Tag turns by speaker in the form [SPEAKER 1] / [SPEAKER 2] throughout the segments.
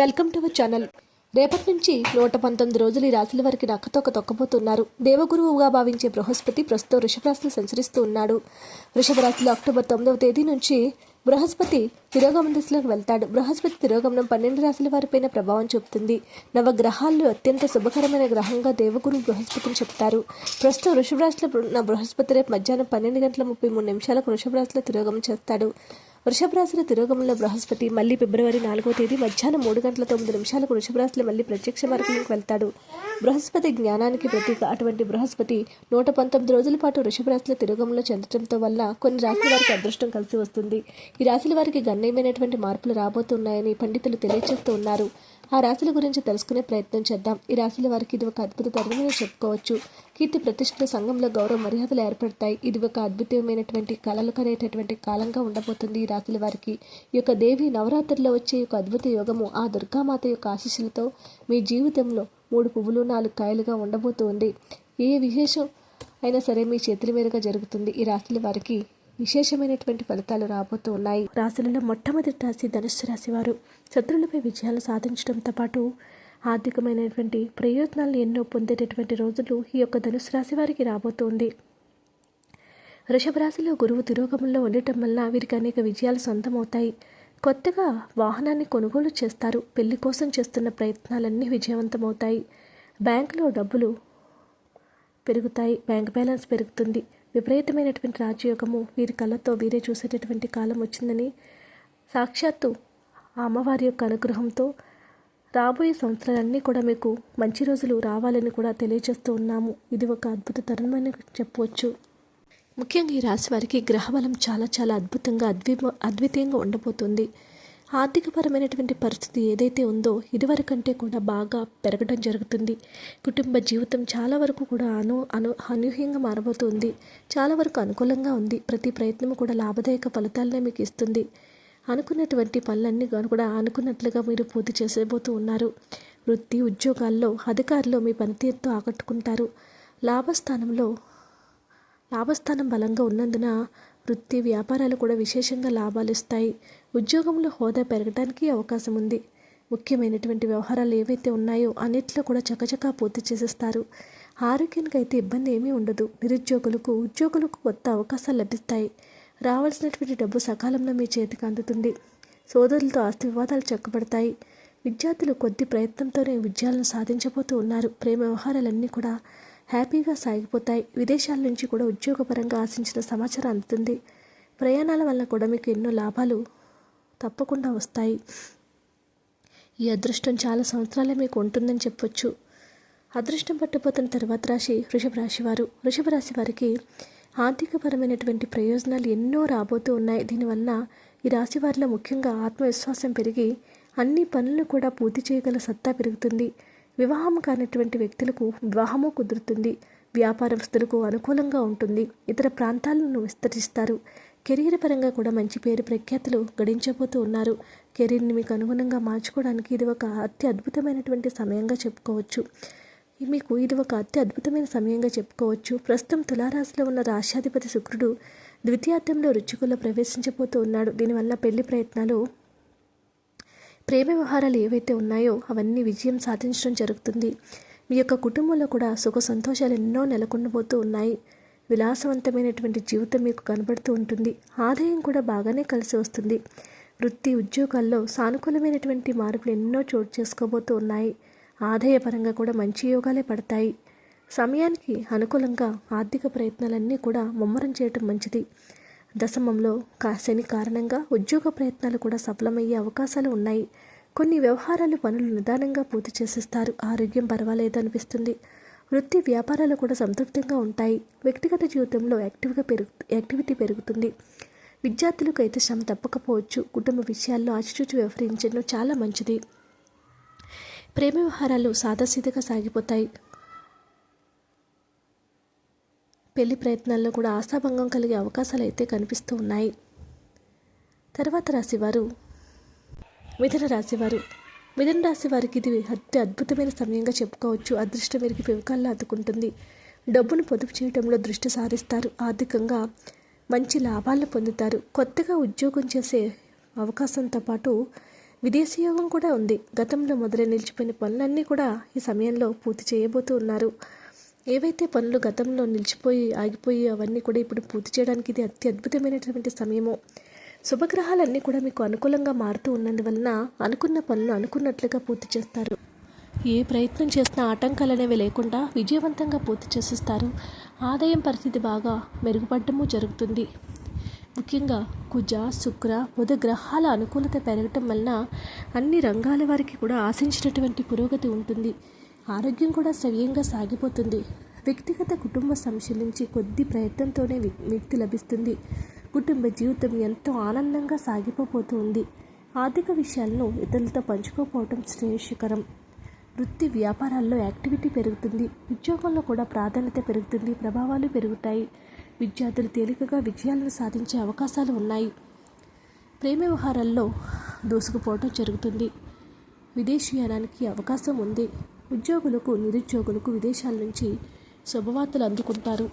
[SPEAKER 1] Welcome to our channel. రేపటి నుంచి నూట పంతొమ్మిది రోజులు ఈ రాశుల వారికి నక్కతోక తొక్కబోతున్నారు. దేవగురువుగా భావించే బృహస్పతి ప్రస్తుతం వృషభరాశిలో సంచరిస్తూ ఉన్నాడు. వృషభరాశిలో అక్టోబర్ తొమ్మిదవ తేదీ నుంచి బృహస్పతి తిరోగమన దిశలోకి వెళ్తాడు. బృహస్పతి తిరోగమనం పన్నెండు రాశుల వారిపైన ప్రభావం చూపుతుంది. నవగ్రహాల్లో అత్యంత శుభకరమైన గ్రహంగా దేవగురు బృహస్పతిని చెప్తారు. ప్రస్తుతం వృషభ రాశిలో బృహస్పతి రేపు మధ్యాహ్నం పన్నెండు గంటల ముప్పై మూడు నిమిషాలకు వృషభ రాశిలో తిరోగమనం చేస్తాడు. వృషభ రాశిలో తిరోగమంలో బృహస్పతి మళ్ళీ ఫిబ్రవరి నాలుగో తేదీ మధ్యాహ్నం మూడు గంటల తొమ్మిది నిమిషాలకు వృషభ రాశిలో మళ్ళీ ప్రత్యక్ష మార్గంలోకి వెళ్తాడు. బృహస్పతి జ్ఞానానికి ప్రతీక. అటువంటి బృహస్పతి నూట పంతొమ్మిది రోజుల పాటు వృషభ రాశిలో చెందటంతో వల్ల కొన్ని రాశుల వారికి అదృష్టం కలిసి వస్తుంది. ఈ రాశుల వారికి గణనీయమైనటువంటి మార్పులు రాబోతున్నాయని పండితులు తెలియజేస్తూ ఉన్నారు. ఆ రాశుల గురించి తెలుసుకునే ప్రయత్నం చేద్దాం. ఈ రాశుల వారికి ఇది ఒక అద్భుత తరుణమని చెప్పుకోవచ్చు. కీర్తి ప్రతిష్టల సంఘంలో గౌరవ మర్యాదలు ఏర్పడతాయి. ఇది ఒక అద్భుతమైనటువంటి కళలు కనేటటువంటి కాలంగా ఉండబోతుంది ఈ రాశుల వారికి. ఈ యొక్క దేవి నవరాత్రిలో వచ్చే ఒక యొక్క అద్భుత యోగము ఆ దుర్గామాత యొక్క ఆశీస్సులతో మీ జీవితంలో మూడు పువ్వులు నాలుగు కాయలుగా ఉండబోతోంది. ఏ విశేషం అయినా సరే మీ చేతుల మీదుగా జరుగుతుంది. ఈ రాశుల వారికి విశేషమైనటువంటి ఫలితాలు రాబోతూ ఉన్నాయి. రాశులలో మొట్టమొదటి రాశి ధనుస్సు రాశి వారు. శత్రువులపై విజయాలు సాధించడంతో పాటు ఆర్థికమైనటువంటి ప్రయోజనాలు ఎన్నో పొందేటటువంటి రోజులు ఈ యొక్క ధనుసు రాశి వారికి రాబోతోంది. వృషభ రాశిలో గురువు తిరోగమంలో ఉండటం వల్ల వీరికి అనేక విజయాలు సొంతమవుతాయి. కొత్తగా వాహనాన్ని కొనుగోలు చేస్తారు. పెళ్ళి కోసం చేస్తున్న ప్రయత్నాలన్నీ విజయవంతమవుతాయి. బ్యాంకులో డబ్బులు పెరుగుతాయి. బ్యాంక్ బ్యాలెన్స్ పెరుగుతుంది. విపరీతమైనటువంటి రాజయోగము వీరి కళ్ళతో వీరే చూసేటటువంటి కాలం వచ్చిందని సాక్షాత్తు ఆ అమ్మవారి యొక్క అనుగ్రహంతో రాబోయే సంవత్సరాలన్నీ కూడా మీకు మంచి రోజులు రావాలని కూడా తెలియజేస్తూ ఉన్నాము. ఇది ఒక అద్భుత తరుణమని చెప్పవచ్చు. ముఖ్యంగా ఈ రాశి వారికి గ్రహబలం చాలా చాలా అద్భుతంగా అద్వి అద్వితీయంగా ఉండబోతుంది. ఆర్థికపరమైనటువంటి పరిస్థితి ఏదైతే ఉందో ఇదివరకంటే కూడా బాగా పెరగడం జరుగుతుంది. కుటుంబ జీవితం చాలా వరకు కూడా అను అను అనూహ్యంగా మారబోతుంది. చాలా వరకు అనుకూలంగా ఉంది. ప్రతి ప్రయత్నము కూడా లాభదాయక ఫలితాలనే మీకు ఇస్తుంది. అనుకున్నటువంటి పనులన్నీ కూడా అనుకున్నట్లుగా మీరు పూర్తి చేసేబోతూ ఉన్నారు. వృత్తి ఉద్యోగాల్లో అధికారులు మీ పనితీరుతో ఆకట్టుకుంటారు. లాభస్థానంలో లాభస్థానం బలంగా ఉన్నందున వృత్తి వ్యాపారాలు కూడా విశేషంగా లాభాలు ఇస్తాయి. ఉద్యోగంలో హోదా పెరగడానికి అవకాశం ఉంది. ముఖ్యమైనటువంటి వ్యవహారాలు ఏవైతే ఉన్నాయో అన్నిట్లో కూడా చకచకా పూర్తి చేసేస్తారు. ఆరోగ్యానికి అయితే ఇబ్బంది ఏమీ ఉండదు. నిరుద్యోగులకు ఉద్యోగులకు కొత్త అవకాశాలు లభిస్తాయి. రావాల్సినటువంటి డబ్బు సకాలంలో మీ చేతికి అందుతుంది. సోదరులతో ఆస్తి వివాదాలు చక్కబడతాయి. విద్యార్థులు కొద్ది ప్రయత్నంతోనే విజయాలను సాధించబోతూ ఉన్నారు. ప్రేమ వ్యవహారాలన్నీ కూడా హ్యాపీగా సాగిపోతాయి. విదేశాల నుంచి కూడా ఉద్యోగపరంగా ఆశించిన సమాచారం అందుతుంది. ప్రయాణాల వల్ల కూడా మీకు ఎన్నో లాభాలు తప్పకుండా వస్తాయి. ఈ అదృష్టం చాలా సంవత్సరాలే మీకు ఉంటుందని చెప్పొచ్చు. అదృష్టం పట్టుపోతున్న తర్వాత రాశి వృషభ రాశి వారు. వృషభ రాశి వారికి ఆర్థికపరమైనటువంటి ప్రయోజనాలు ఎన్నో రాబోతూ ఉన్నాయి. దీనివల్ల ఈ రాశి వారిలో ముఖ్యంగా ఆత్మవిశ్వాసం పెరిగి అన్ని పనులను కూడా పూర్తి చేయగల సత్తా పెరుగుతుంది. వివాహం కానటువంటి వ్యక్తులకు వివాహము కుదురుతుంది. వ్యాపారస్తులకు అనుకూలంగా ఉంటుంది. ఇతర ప్రాంతాలను విస్తరిస్తారు. కెరీర్ పరంగా కూడా మంచి పేరు ప్రఖ్యాతులు గడించబోతూ ఉన్నారు. కెరీర్ని మీకు అనుగుణంగా మార్చుకోవడానికి ఇది ఒక అతి అద్భుతమైనటువంటి సమయంగా చెప్పుకోవచ్చు. మీకు ఇది ఒక అతి అద్భుతమైన సమయంగా చెప్పుకోవచ్చు. ప్రస్తుతం తులారాశిలో ఉన్న రాష్ట్రాధిపతి శుక్రుడు ద్వితీయార్థంలో రుచికుల్లో ప్రవేశించబోతూ ఉన్నాడు. దీనివల్ల పెళ్ళి ప్రయత్నాలు ప్రేమ వ్యవహారాలు ఏవైతే ఉన్నాయో అవన్నీ విజయం సాధించడం జరుగుతుంది. మీ యొక్క కుటుంబంలో కూడా సుఖ సంతోషాలు ఎన్నో నెలకొండబోతూ ఉన్నాయి. విలాసవంతమైనటువంటి జీవితం మీకు కనబడుతూ ఉంటుంది. ఆదాయం కూడా బాగానే కలిసి వస్తుంది. వృత్తి ఉద్యోగాల్లో సానుకూలమైనటువంటి మార్పులు ఎన్నో చోటు చేసుకోబోతూ ఉన్నాయి. ఆదాయపరంగా కూడా మంచి యోగాలే పడతాయి. సమయానికి అనుకూలంగా ఆర్థిక ప్రయత్నాలన్నీ కూడా ముమ్మరం చేయటం మంచిది. దశమంలో కా శని కారణంగా ఉద్యోగ ప్రయత్నాలు కూడా సఫలమయ్యే అవకాశాలు ఉన్నాయి. కొన్ని వ్యవహారాలు పనులు నిదానంగా పూర్తి చేసేస్తారు. ఆరోగ్యం పర్వాలేదు అనిపిస్తుంది. వృత్తి వ్యాపారాలు కూడా సంతృప్తంగా ఉంటాయి. వ్యక్తిగత జీవితంలో యాక్టివ్గా పెరుగు యాక్టివిటీ పెరుగుతుంది. విద్యార్థులకు అయితే శ్రమ తప్పకపోవచ్చు. కుటుంబ విషయాల్లో ఆచిచూచి వ్యవహరించడం చాలా మంచిది. ప్రేమ వ్యవహారాలు సాదాసీదగా సాగిపోతాయి. పెళ్ళి ప్రయత్నాల్లో కూడా ఆశాభంగం కలిగే అవకాశాలు అయితే కనిపిస్తూ ఉన్నాయి. తర్వాత రాశివారు. మిథున రాశివారు. మిథున రాశి వారికి ఇది అతి అద్భుతమైన సమయంగా చెప్పుకోవచ్చు. అదృష్టం వీరికి పెవకాల్లో అతుకుంటుంది డబ్బును పొదుపు చేయడంలో దృష్టి సారిస్తారు. ఆర్థికంగా మంచి లాభాలను పొందుతారు. కొత్తగా ఉద్యోగం చేసే అవకాశంతో పాటు విదేశీయోగం కూడా ఉంది. గతంలో మొదలై నిలిచిపోయిన పనులన్నీ కూడా ఈ సమయంలో పూర్తి చేయబోతూ ఉన్నారు. ఏవైతే పనులు గతంలో నిలిచిపోయి ఆగిపోయి అవన్నీ కూడా ఇప్పుడు పూర్తి చేయడానికి ఇది అతి అద్భుతమైనటువంటి సమయము శుభగ్రహాలన్నీ కూడా మీకు అనుకూలంగా మారుతూ ఉన్నందువలన అనుకున్న పనులు అనుకున్నట్లుగా పూర్తి చేస్తారు. ఏ ప్రయత్నం చేసినా ఆటంకాలు అనేవి లేకుండా విజయవంతంగా పూర్తి చేసిస్తారు. ఆదాయం పరిస్థితి బాగా మెరుగుపడటము జరుగుతుంది. ముఖ్యంగా కుజ శుక్ర బుధ గ్రహాల అనుకూలత పెరగటం వలన అన్ని రంగాల వారికి కూడా ఆశించినటువంటి పురోగతి ఉంటుంది. ఆరోగ్యం కూడా సవ్యంగా సాగిపోతుంది. వ్యక్తిగత కుటుంబ సమస్యల నుంచి కొద్ది ప్రయత్నంతోనే వి- విముక్తి లభిస్తుంది. కుటుంబ జీవితం ఎంతో ఆనందంగా సాగిపోతూ ఉంది ఆర్థిక విషయాలను ఇతరులతో పంచుకోపోవటం శ్రేయస్కరం. వృత్తి వ్యాపారాల్లో యాక్టివిటీ పెరుగుతుంది. ఉద్యోగంలో కూడా ప్రాధాన్యత పెరుగుతుంది. ప్రభావాలు పెరుగుతాయి. విద్యార్థులు తేలికగా విజయాలను సాధించే అవకాశాలు ఉన్నాయి. ప్రేమ వ్యవహారాల్లో దూసుకుపోవటం జరుగుతుంది. విదేశీయానానికి అవకాశం ఉంది. ఉద్యోగులకు నిరుద్యోగులకు విదేశాల నుంచి శుభవార్తలు అందుకుంటారు.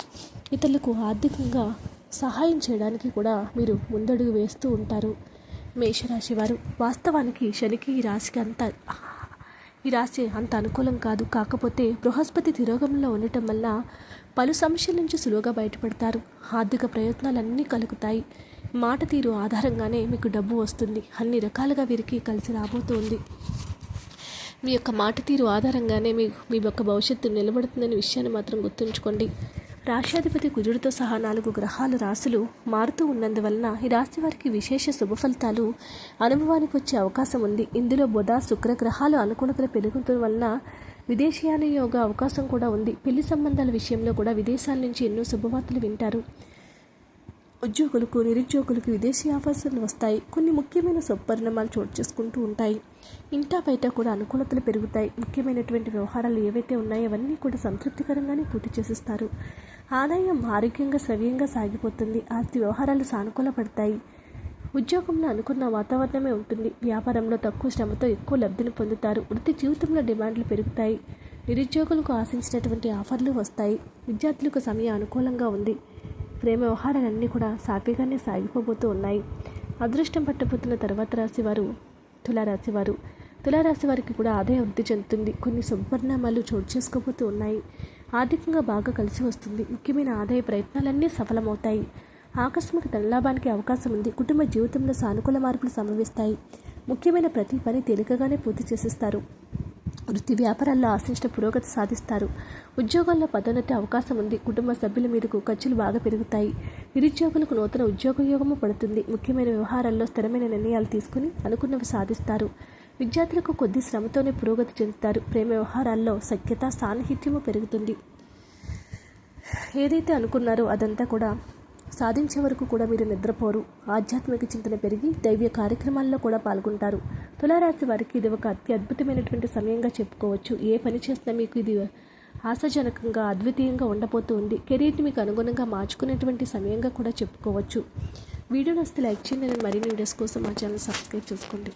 [SPEAKER 1] ఇతరులకు ఆర్థికంగా సహాయం చేయడానికి కూడా మీరు ముందడుగు వేస్తూ ఉంటారు. మేషరాశి వారు వాస్తవానికి శనికి ఈ రాశికి అంత ఈ రాశి అంత అనుకూలం కాదు. కాకపోతే బృహస్పతి తిరోగంలో ఉండటం వల్ల పలు సమస్యల నుంచి సులువుగా బయటపడతారు. ఆర్థిక ప్రయత్నాలన్నీ కలుగుతాయి. మాట తీరు ఆధారంగానే మీకు డబ్బు వస్తుంది. అన్ని రకాలుగా వీరికి కలిసి రాబోతుంది. మీ యొక్క మాట తీరు ఆధారంగానే మీ మీ యొక్క భవిష్యత్తు నిలబడుతుందనే విషయాన్ని మాత్రం గుర్తుంచుకోండి. రాష్ట్రాధిపతి కుజుడితో సహా నాలుగు గ్రహాలు రాశులు మారుతూ ఉన్నందువలన ఈ రాశి వారికి విశేష శుభ ఫలితాలు అనుభవానికి వచ్చే అవకాశం ఉంది. ఇందులో బుధ శుక్ర గ్రహాలు అనుకూలతలు పెరుగుతున్న వలన విదేశీయాన యోగ అవకాశం కూడా ఉంది. పెళ్ళి సంబంధాల విషయంలో కూడా విదేశాల నుంచి ఎన్నో శుభవార్తలు వింటారు. ఉద్యోగులకు నిరుద్యోగులకు విదేశీ ఆఫర్లు వస్తాయి. కొన్ని ముఖ్యమైన సత్పరిణామాలు చోటు చేసుకుంటూ ఉంటాయి. ఇంటా బయట కూడా అనుకూలతలు పెరుగుతాయి. ముఖ్యమైనటువంటి వ్యవహారాలు ఏవైతే ఉన్నాయో అవన్నీ కూడా సంతృప్తికరంగానే పూర్తి చేసిస్తారు. ఆదాయం ఆరోగ్యంగా సవ్యంగా సాగిపోతుంది. ఆస్తి వ్యవహారాలు సానుకూల పడతాయి. ఉద్యోగంలో అనుకున్న వాతావరణమే ఉంటుంది. వ్యాపారంలో తక్కువ శ్రమతో ఎక్కువ లబ్ధిని పొందుతారు. వృత్తి జీవితంలో డిమాండ్లు పెరుగుతాయి. నిరుద్యోగులకు ఆశించినటువంటి ఆఫర్లు వస్తాయి. విద్యార్థులకు సమయం అనుకూలంగా ఉంది. ప్రేమ వ్యవహారాలన్నీ కూడా సాఫీగానే సాగిపోబోతూ ఉన్నాయి. అదృష్టం పట్టబోతున్న తర్వాత రాశివారు తులారాశివారు. తులారాశి వారికి కూడా ఆదాయం వృద్ధి చెందుతుంది. కొన్ని శుభపరిణామాలు చోటు చేసుకోబోతూ ఉన్నాయి. ఆర్థికంగా బాగా కలిసి వస్తుంది. ముఖ్యమైన ఆదాయ ప్రయత్నాలన్నీ సఫలమవుతాయి. ఆకస్మిక ధనలాభానికి అవకాశం ఉంది. కుటుంబ జీవితంలో సానుకూల మార్పులు సంభవిస్తాయి. ముఖ్యమైన ప్రతి పని తేలికగానే పూర్తి చేసేస్తారు. వృత్తి వ్యాపారాల్లో ఆశిష్ట పురోగతి సాధిస్తారు. ఉద్యోగాల్లో పదోన్నతి అవకాశం ఉంది. కుటుంబ సభ్యుల మీదకు ఖర్చులు బాగా పెరుగుతాయి. నిరుద్యోగులకు నూతన ఉద్యోగయోగము పడుతుంది. ముఖ్యమైన వ్యవహారాల్లో స్థిరమైన నిర్ణయాలు తీసుకుని అనుకున్నవి సాధిస్తారు. విద్యార్థులకు కొద్ది శ్రమతోనే పురోగతి చెందుతారు. ప్రేమ వ్యవహారాల్లో సఖ్యత సాన్నిహిత్యము పెరుగుతుంది. ఏదైతే అనుకున్నారో అదంతా కూడా సాధించే వరకు కూడా మీరు నిద్రపోరు. ఆధ్యాత్మిక చింతన పెరిగి దైవ్య కార్యక్రమాల్లో కూడా పాల్గొంటారు. తులారాశి వారికి ఇది ఒక అతి అద్భుతమైనటువంటి సమయంగా చెప్పుకోవచ్చు. ఏ పని చేసినా మీకు ఇది ఆశాజనకంగా అద్వితీయంగా ఉండబోతూ ఉంది. కెరీర్ని మీకు అనుగుణంగా మార్చుకునేటువంటి సమయంగా కూడా చెప్పుకోవచ్చు. వీడియో నస్తే లైక్ చేయండి. నేను మరిన్ని వీడియోస్ కోసం మా ఛానల్ సబ్స్క్రైబ్ చేసుకోండి.